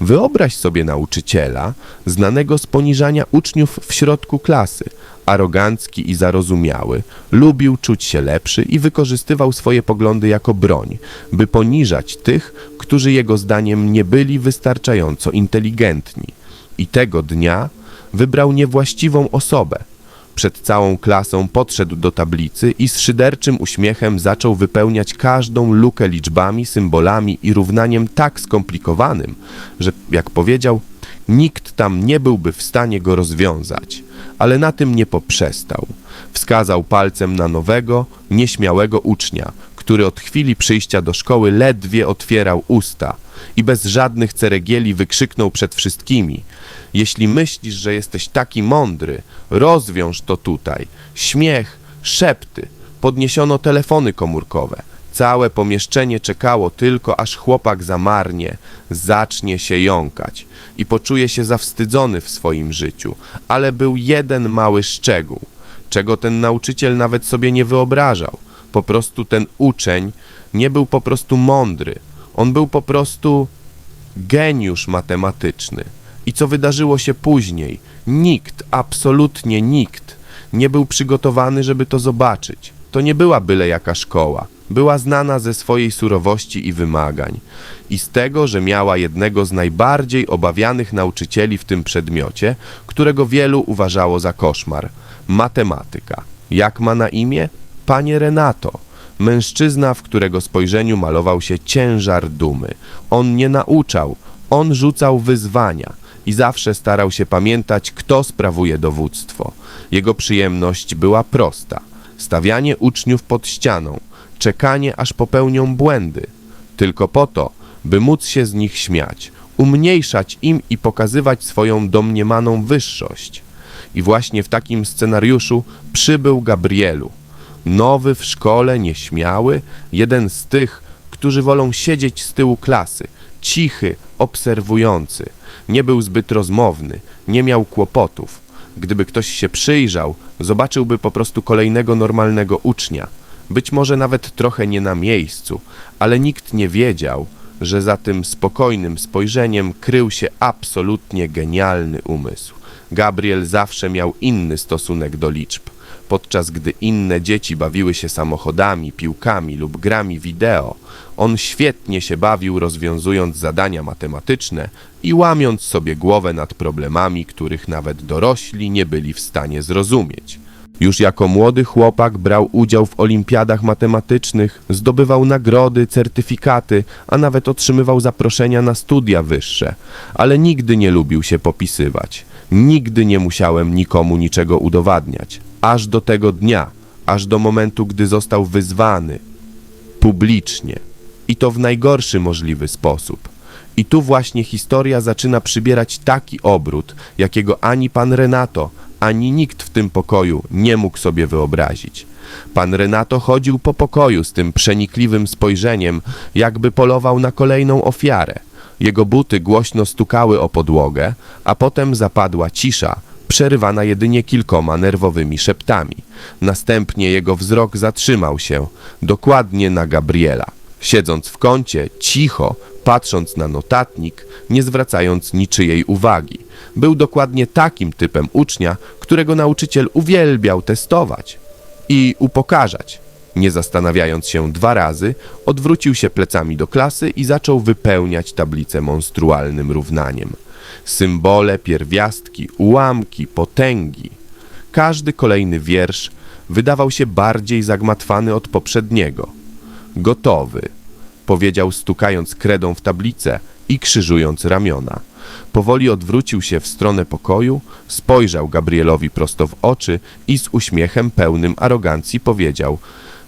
Wyobraź sobie nauczyciela, znanego z poniżania uczniów w środku klasy, arogancki i zarozumiały, lubił czuć się lepszy i wykorzystywał swoje poglądy jako broń, by poniżać tych, którzy jego zdaniem nie byli wystarczająco inteligentni. I tego dnia wybrał niewłaściwą osobę. Przed całą klasą podszedł do tablicy i z szyderczym uśmiechem zaczął wypełniać każdą lukę liczbami, symbolami i równaniem tak skomplikowanym, że, jak powiedział, nikt tam nie byłby w stanie go rozwiązać. Ale na tym nie poprzestał. Wskazał palcem na nowego, nieśmiałego ucznia, który od chwili przyjścia do szkoły ledwie otwierał usta i bez żadnych ceregieli wykrzyknął przed wszystkimi: Jeśli myślisz, że jesteś taki mądry, rozwiąż to tutaj. Śmiech, szepty, podniesiono telefony komórkowe. Całe pomieszczenie czekało tylko, aż chłopak zamarnie, zacznie się jąkać i poczuje się zawstydzony w swoim życiu. Ale był jeden mały szczegół, czego ten nauczyciel nawet sobie nie wyobrażał. Po prostu ten uczeń nie był po prostu mądry. On był po prostu geniusz matematyczny. I co wydarzyło się później? Nikt, absolutnie nikt, nie był przygotowany, żeby to zobaczyć. To nie była byle jaka szkoła. Była znana ze swojej surowości i wymagań i z tego, że miała jednego z najbardziej obawianych nauczycieli w tym przedmiocie, którego wielu uważało za koszmar matematyka. Jak ma na imię? Panie Renato. Mężczyzna, w którego spojrzeniu malował się ciężar dumy. On nie nauczał, on rzucał wyzwania i zawsze starał się pamiętać, kto sprawuje dowództwo. Jego przyjemność była prosta: stawianie uczniów pod ścianą, czekanie aż popełnią błędy, tylko po to, by móc się z nich śmiać, umniejszać im i pokazywać swoją domniemaną wyższość. I właśnie w takim scenariuszu przybył Gabrielu. Nowy w szkole, nieśmiały, jeden z tych, którzy wolą siedzieć z tyłu klasy, cichy, obserwujący. Nie był zbyt rozmowny, nie miał kłopotów. Gdyby ktoś się przyjrzał, zobaczyłby po prostu kolejnego normalnego ucznia. Być może nawet trochę nie na miejscu, ale nikt nie wiedział, że za tym spokojnym spojrzeniem krył się absolutnie genialny umysł. Gabriel zawsze miał inny stosunek do liczb. Podczas gdy inne dzieci bawiły się samochodami, piłkami lub grami wideo, on świetnie się bawił rozwiązując zadania matematyczne i łamiąc sobie głowę nad problemami, których nawet dorośli nie byli w stanie zrozumieć. Już jako młody chłopak brał udział w olimpiadach matematycznych, zdobywał nagrody, certyfikaty, a nawet otrzymywał zaproszenia na studia wyższe, ale nigdy nie lubił się popisywać. Nigdy nie musiałem nikomu niczego udowadniać, aż do tego dnia, aż do momentu, gdy został wyzwany publicznie i to w najgorszy możliwy sposób. I tu właśnie historia zaczyna przybierać taki obrót, jakiego ani pan Renato, ani nikt w tym pokoju nie mógł sobie wyobrazić. Pan Renato chodził po pokoju z tym przenikliwym spojrzeniem, jakby polował na kolejną ofiarę. Jego buty głośno stukały o podłogę, a potem zapadła cisza, przerywana jedynie kilkoma nerwowymi szeptami. Następnie jego wzrok zatrzymał się, dokładnie na Gabriela. Siedząc w kącie, cicho, patrząc na notatnik, nie zwracając niczyjej uwagi. Był dokładnie takim typem ucznia, którego nauczyciel uwielbiał testować i upokarzać. Nie zastanawiając się dwa razy, odwrócił się plecami do klasy i zaczął wypełniać tablicę monstrualnym równaniem. Symbole, pierwiastki, ułamki, potęgi. Każdy kolejny wiersz wydawał się bardziej zagmatwany od poprzedniego. Gotowy, powiedział stukając kredą w tablicę i krzyżując ramiona. Powoli odwrócił się w stronę pokoju, spojrzał Gabrielowi prosto w oczy i z uśmiechem pełnym arogancji powiedział: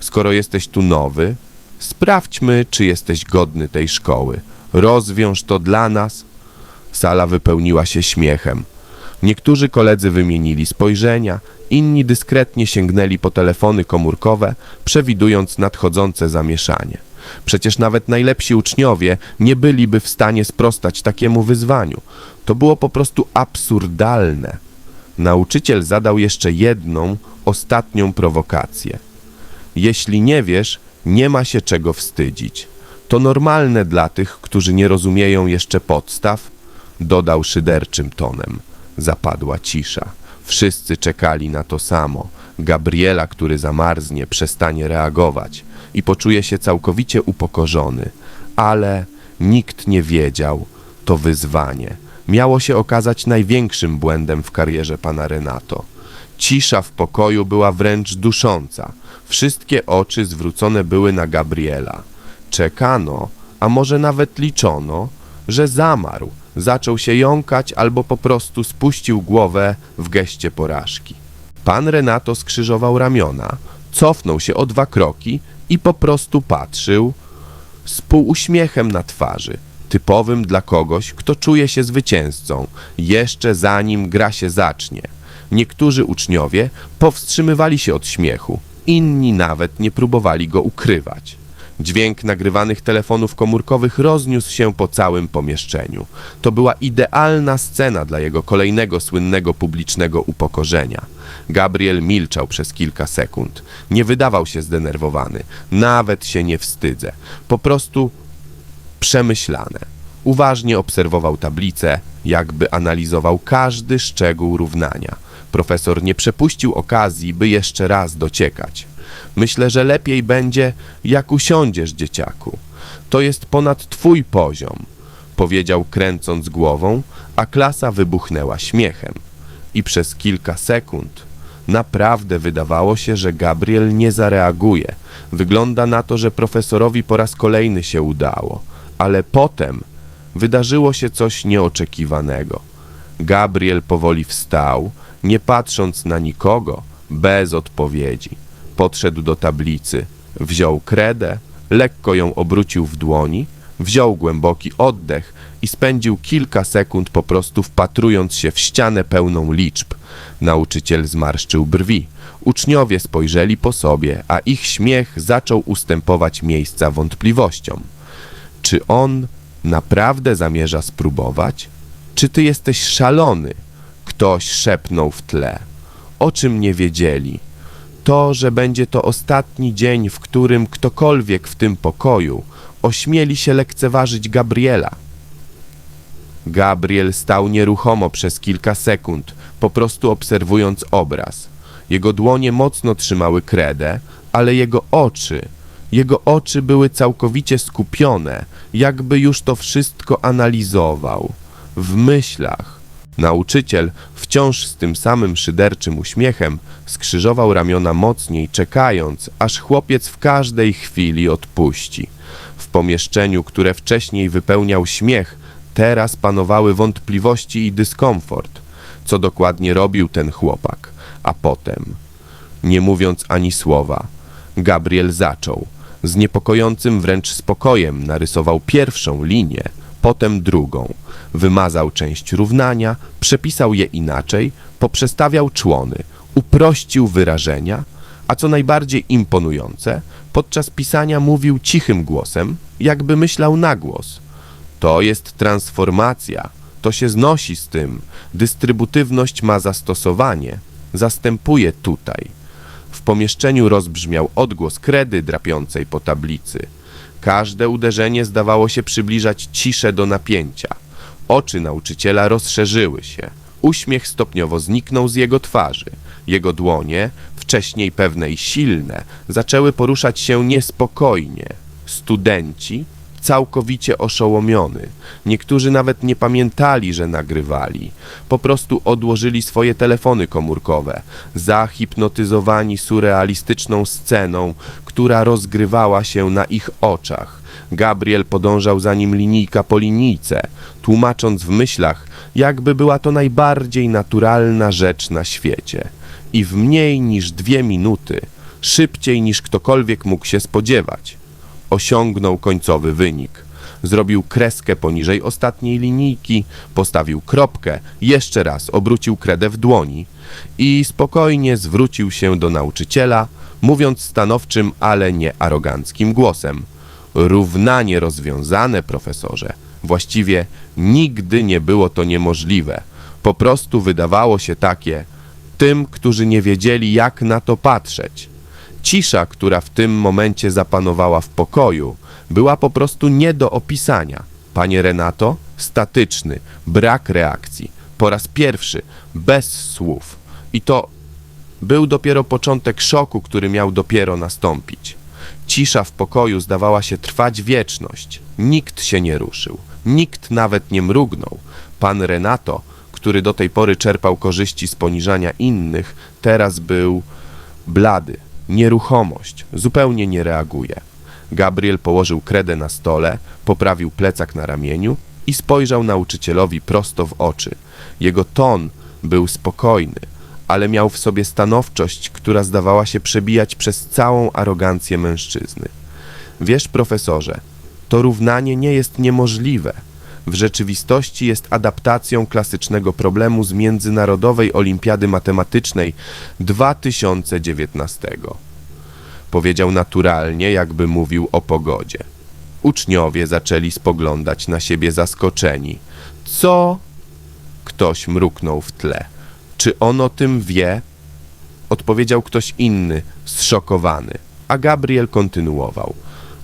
Skoro jesteś tu nowy, sprawdźmy, czy jesteś godny tej szkoły. Rozwiąż to dla nas. Sala wypełniła się śmiechem. Niektórzy koledzy wymienili spojrzenia, inni dyskretnie sięgnęli po telefony komórkowe, przewidując nadchodzące zamieszanie. Przecież nawet najlepsi uczniowie nie byliby w stanie sprostać takiemu wyzwaniu. To było po prostu absurdalne. Nauczyciel zadał jeszcze jedną, ostatnią prowokację. Jeśli nie wiesz, nie ma się czego wstydzić. To normalne dla tych, którzy nie rozumieją jeszcze podstaw. Dodał szyderczym tonem. Zapadła cisza. Wszyscy czekali na to samo. Gabriela, który zamarznie, przestanie reagować i poczuje się całkowicie upokorzony. Ale nikt nie wiedział, to wyzwanie miało się okazać największym błędem w karierze pana Renato. Cisza w pokoju była wręcz dusząca. Wszystkie oczy zwrócone były na Gabriela. Czekano, a może nawet liczono, że zamarł, zaczął się jąkać albo po prostu spuścił głowę w geście porażki. Pan Renato skrzyżował ramiona, cofnął się o dwa kroki i po prostu patrzył z półuśmiechem na twarzy, typowym dla kogoś, kto czuje się zwycięzcą, jeszcze zanim gra się zacznie. Niektórzy uczniowie powstrzymywali się od śmiechu, inni nawet nie próbowali go ukrywać. Dźwięk nagrywanych telefonów komórkowych rozniósł się po całym pomieszczeniu. To była idealna scena dla jego kolejnego słynnego publicznego upokorzenia. Gabriel milczał przez kilka sekund. Nie wydawał się zdenerwowany, nawet się nie wstydzę. Po prostu przemyślane. Uważnie obserwował tablicę, jakby analizował każdy szczegół równania. Profesor nie przepuścił okazji, by jeszcze raz dociekać. Myślę, że lepiej będzie, jak usiądziesz, dzieciaku. To jest ponad twój poziom, powiedział kręcąc głową, a klasa wybuchnęła śmiechem. I przez kilka sekund naprawdę wydawało się, że Gabriel nie zareaguje. Wygląda na to, że profesorowi po raz kolejny się udało, ale potem wydarzyło się coś nieoczekiwanego. Gabriel powoli wstał, nie patrząc na nikogo, bez odpowiedzi. Podszedł do tablicy, wziął kredę, lekko ją obrócił w dłoni, wziął głęboki oddech i spędził kilka sekund po prostu wpatrując się w ścianę pełną liczb. Nauczyciel zmarszczył brwi. Uczniowie spojrzeli po sobie, a ich śmiech zaczął ustępować miejsca wątpliwościom. Czy on naprawdę zamierza spróbować? Czy ty jesteś szalony? Ktoś szepnął w tle. O czym nie wiedzieli? To, że będzie to ostatni dzień, w którym ktokolwiek w tym pokoju ośmieli się lekceważyć Gabriela. Gabriel stał nieruchomo przez kilka sekund, po prostu obserwując obraz. Jego dłonie mocno trzymały kredę, ale jego oczy, jego oczy były całkowicie skupione, jakby już to wszystko analizował. W myślach. Nauczyciel, wciąż z tym samym szyderczym uśmiechem, skrzyżował ramiona mocniej, czekając, aż chłopiec w każdej chwili odpuści. W pomieszczeniu, które wcześniej wypełniał śmiech, teraz panowały wątpliwości i dyskomfort. Co dokładnie robił ten chłopak? A potem, nie mówiąc ani słowa, Gabriel zaczął. Z niepokojącym wręcz spokojem narysował pierwszą linię, potem drugą. Wymazał część równania, przepisał je inaczej, poprzestawiał człony, uprościł wyrażenia, a co najbardziej imponujące, podczas pisania mówił cichym głosem, jakby myślał na głos. To jest transformacja, to się znosi z tym, dystrybutywność ma zastosowanie, zastępuje tutaj. W pomieszczeniu rozbrzmiał odgłos kredy drapiącej po tablicy. Każde uderzenie zdawało się przybliżać ciszę do napięcia. Oczy nauczyciela rozszerzyły się. Uśmiech stopniowo zniknął z jego twarzy. Jego dłonie, wcześniej pewne i silne, zaczęły poruszać się niespokojnie. Studenci, całkowicie oszołomiony. Niektórzy nawet nie pamiętali, że nagrywali. Po prostu odłożyli swoje telefony komórkowe, zahipnotyzowani surrealistyczną sceną, która rozgrywała się na ich oczach. Gabriel podążał za nim linijka po linijce, tłumacząc w myślach, jakby była to najbardziej naturalna rzecz na świecie. I w mniej niż dwie minuty, szybciej niż ktokolwiek mógł się spodziewać, osiągnął końcowy wynik. Zrobił kreskę poniżej ostatniej linijki, postawił kropkę, jeszcze raz obrócił kredę w dłoni i spokojnie zwrócił się do nauczyciela, mówiąc stanowczym, ale nie aroganckim głosem. Równanie rozwiązane, profesorze. Właściwie nigdy nie było to niemożliwe. Po prostu wydawało się takie tym, którzy nie wiedzieli, jak na to patrzeć. Cisza, która w tym momencie zapanowała w pokoju, była po prostu nie do opisania. Panie Renato, statyczny, brak reakcji. Po raz pierwszy, bez słów. I to był dopiero początek szoku, który miał dopiero nastąpić. Cisza w pokoju zdawała się trwać wieczność. Nikt się nie ruszył, nikt nawet nie mrugnął. Pan Renato, który do tej pory czerpał korzyści z poniżania innych, teraz był blady, nieruchomość, zupełnie nie reaguje. Gabriel położył kredę na stole, poprawił plecak na ramieniu i spojrzał nauczycielowi prosto w oczy. Jego ton był spokojny, ale miał w sobie stanowczość, która zdawała się przebijać przez całą arogancję mężczyzny. Wiesz, profesorze, to równanie nie jest niemożliwe. W rzeczywistości jest adaptacją klasycznego problemu z Międzynarodowej Olimpiady Matematycznej 2019. Powiedział naturalnie, jakby mówił o pogodzie. Uczniowie zaczęli spoglądać na siebie zaskoczeni. Co? Ktoś mruknął w tle. Czy on o tym wie? Odpowiedział ktoś inny, zszokowany, a Gabriel kontynuował.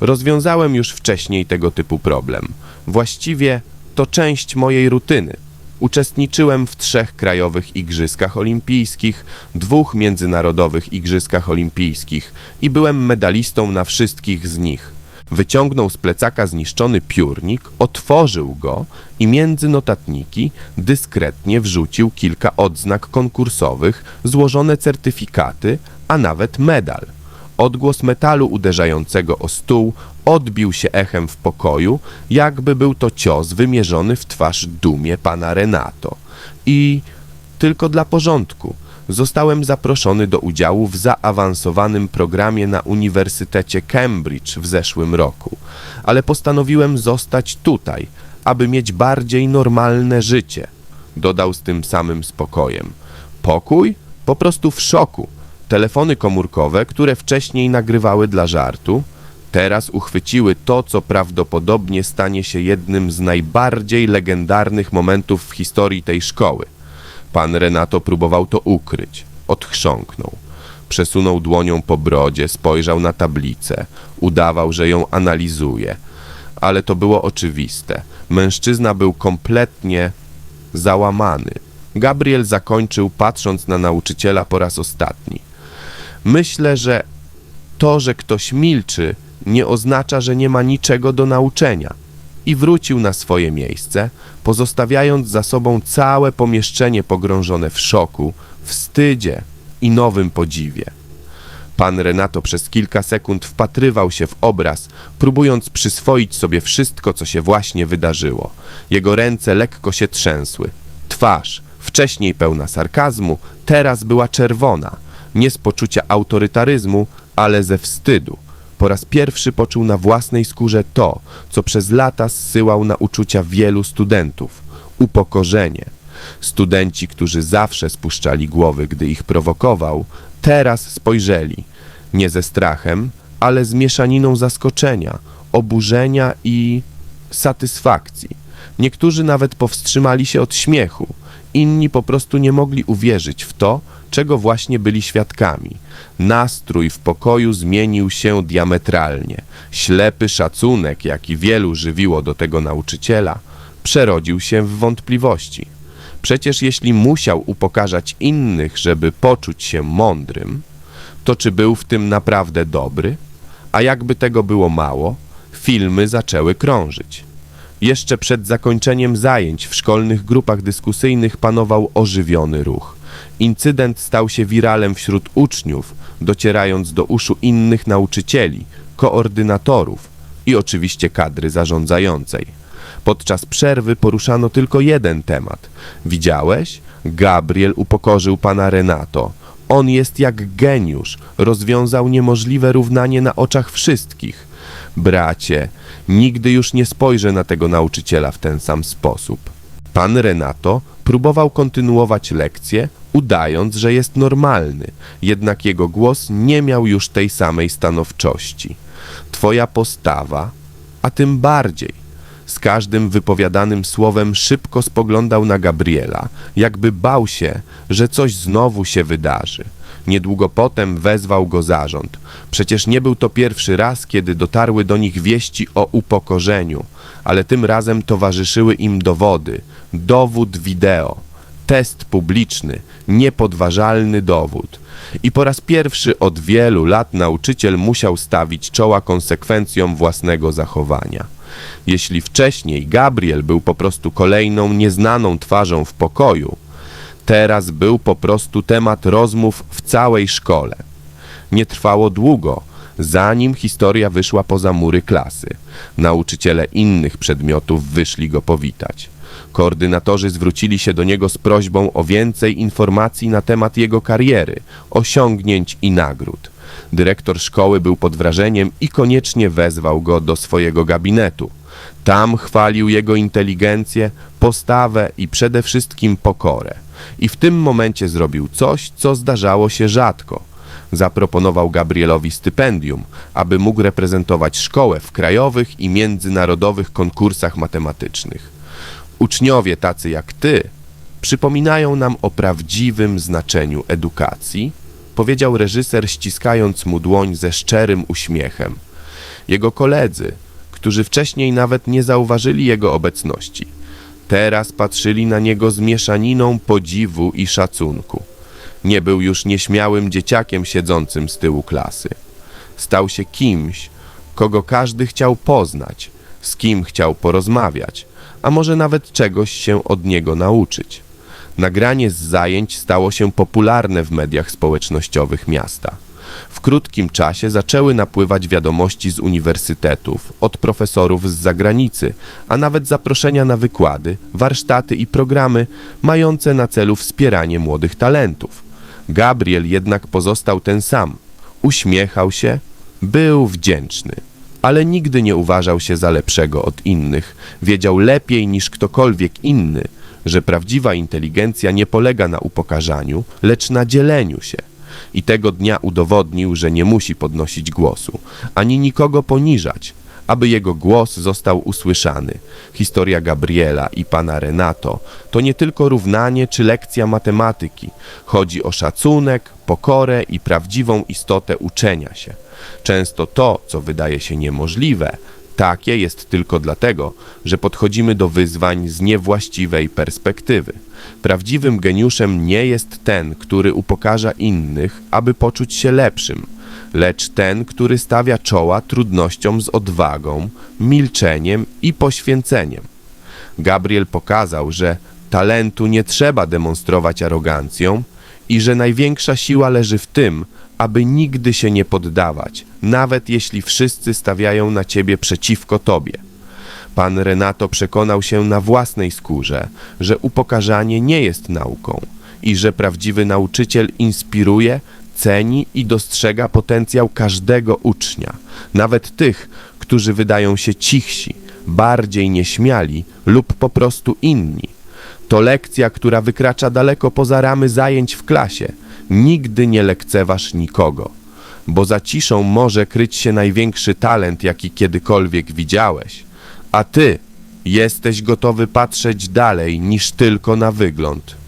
Rozwiązałem już wcześniej tego typu problem. Właściwie to część mojej rutyny. Uczestniczyłem w trzech krajowych igrzyskach olimpijskich, dwóch międzynarodowych igrzyskach olimpijskich i byłem medalistą na wszystkich z nich. Wyciągnął z plecaka zniszczony piórnik, otworzył go i między notatniki dyskretnie wrzucił kilka odznak konkursowych, złożone certyfikaty, a nawet medal. Odgłos metalu uderzającego o stół odbił się echem w pokoju, jakby był to cios wymierzony w twarz dumie pana Renato. I tylko dla porządku zostałem zaproszony do udziału w zaawansowanym programie na Uniwersytecie Cambridge w zeszłym roku, ale postanowiłem zostać tutaj, aby mieć bardziej normalne życie. Dodał z tym samym spokojem. Pokój? Po prostu w szoku. Telefony komórkowe, które wcześniej nagrywały dla żartu, teraz uchwyciły to, co prawdopodobnie stanie się jednym z najbardziej legendarnych momentów w historii tej szkoły. Pan Renato próbował to ukryć. Odchrząknął. Przesunął dłonią po brodzie, spojrzał na tablicę. Udawał, że ją analizuje. Ale to było oczywiste. Mężczyzna był kompletnie załamany. Gabriel zakończył, patrząc na nauczyciela po raz ostatni. Myślę, że to, że ktoś milczy, nie oznacza, że nie ma niczego do nauczenia. I wrócił na swoje miejsce, pozostawiając za sobą całe pomieszczenie pogrążone w szoku, wstydzie i nowym podziwie. Pan Renato przez kilka sekund wpatrywał się w obraz, próbując przyswoić sobie wszystko, co się właśnie wydarzyło. Jego ręce lekko się trzęsły. Twarz, wcześniej pełna sarkazmu, teraz była czerwona, nie z poczucia autorytaryzmu, ale ze wstydu. Po raz pierwszy poczuł na własnej skórze to, co przez lata zsyłał na uczucia wielu studentów upokorzenie. Studenci, którzy zawsze spuszczali głowy, gdy ich prowokował, teraz spojrzeli nie ze strachem, ale z mieszaniną zaskoczenia, oburzenia i satysfakcji. Niektórzy nawet powstrzymali się od śmiechu, inni po prostu nie mogli uwierzyć w to, czego właśnie byli świadkami. Nastrój w pokoju zmienił się diametralnie. Ślepy szacunek, jaki wielu żywiło do tego nauczyciela, przerodził się w wątpliwości. Przecież jeśli musiał upokarzać innych, żeby poczuć się mądrym, to czy był w tym naprawdę dobry? A jakby tego było mało, filmy zaczęły krążyć. Jeszcze przed zakończeniem zajęć w szkolnych grupach dyskusyjnych panował ożywiony ruch. Incydent stał się wiralem wśród uczniów, docierając do uszu innych nauczycieli, koordynatorów i oczywiście kadry zarządzającej. Podczas przerwy poruszano tylko jeden temat. Widziałeś? Gabriel upokorzył pana Renato. On jest jak geniusz, rozwiązał niemożliwe równanie na oczach wszystkich. Bracie, nigdy już nie spojrzę na tego nauczyciela w ten sam sposób. Pan Renato próbował kontynuować lekcję, udając, że jest normalny, jednak jego głos nie miał już tej samej stanowczości. Twoja postawa, a tym bardziej. Z każdym wypowiadanym słowem szybko spoglądał na Gabriela, jakby bał się, że coś znowu się wydarzy. Niedługo potem wezwał go zarząd. Przecież nie był to pierwszy raz, kiedy dotarły do nich wieści o upokorzeniu, ale tym razem towarzyszyły im dowody, dowód wideo, test publiczny, niepodważalny dowód. I po raz pierwszy od wielu lat nauczyciel musiał stawić czoła konsekwencjom własnego zachowania. Jeśli wcześniej Gabriel był po prostu kolejną nieznaną twarzą w pokoju, teraz był po prostu temat rozmów w całej szkole. Nie trwało długo, zanim historia wyszła poza mury klasy. Nauczyciele innych przedmiotów wyszli go powitać. Koordynatorzy zwrócili się do niego z prośbą o więcej informacji na temat jego kariery, osiągnięć i nagród. Dyrektor szkoły był pod wrażeniem i koniecznie wezwał go do swojego gabinetu. Tam chwalił jego inteligencję, postawę i przede wszystkim pokorę. I w tym momencie zrobił coś, co zdarzało się rzadko. Zaproponował Gabrielowi stypendium, aby mógł reprezentować szkołę w krajowych i międzynarodowych konkursach matematycznych. Uczniowie tacy jak ty przypominają nam o prawdziwym znaczeniu edukacji, powiedział reżyser, ściskając mu dłoń ze szczerym uśmiechem. Jego koledzy, którzy wcześniej nawet nie zauważyli jego obecności, teraz patrzyli na niego z mieszaniną podziwu i szacunku. Nie był już nieśmiałym dzieciakiem siedzącym z tyłu klasy. Stał się kimś, kogo każdy chciał poznać, z kim chciał porozmawiać, a może nawet czegoś się od niego nauczyć. Nagranie z zajęć stało się popularne w mediach społecznościowych miasta. W krótkim czasie zaczęły napływać wiadomości z uniwersytetów, od profesorów z zagranicy, a nawet zaproszenia na wykłady, warsztaty i programy mające na celu wspieranie młodych talentów. Gabriel jednak pozostał ten sam. Uśmiechał się, był wdzięczny, ale nigdy nie uważał się za lepszego od innych. Wiedział lepiej niż ktokolwiek inny, że prawdziwa inteligencja nie polega na upokarzaniu, lecz na dzieleniu się. I tego dnia udowodnił, że nie musi podnosić głosu, ani nikogo poniżać, aby jego głos został usłyszany. Historia Gabriela i pana Renato to nie tylko równanie czy lekcja matematyki. Chodzi o szacunek, pokorę i prawdziwą istotę uczenia się. Często to, co wydaje się niemożliwe, takie jest tylko dlatego, że podchodzimy do wyzwań z niewłaściwej perspektywy. Prawdziwym geniuszem nie jest ten, który upokarza innych, aby poczuć się lepszym, lecz ten, który stawia czoła trudnościom z odwagą, milczeniem i poświęceniem. Gabriel pokazał, że talentu nie trzeba demonstrować arogancją i że największa siła leży w tym, aby nigdy się nie poddawać, nawet jeśli wszyscy stawiają na ciebie przeciwko tobie. Pan Renato przekonał się na własnej skórze, że upokarzanie nie jest nauką i że prawdziwy nauczyciel inspiruje, ceni i dostrzega potencjał każdego ucznia, nawet tych, którzy wydają się cichsi, bardziej nieśmiali lub po prostu inni. To lekcja, która wykracza daleko poza ramy zajęć w klasie. Nigdy nie lekceważ nikogo, bo za ciszą może kryć się największy talent, jaki kiedykolwiek widziałeś. A ty jesteś gotowy patrzeć dalej niż tylko na wygląd.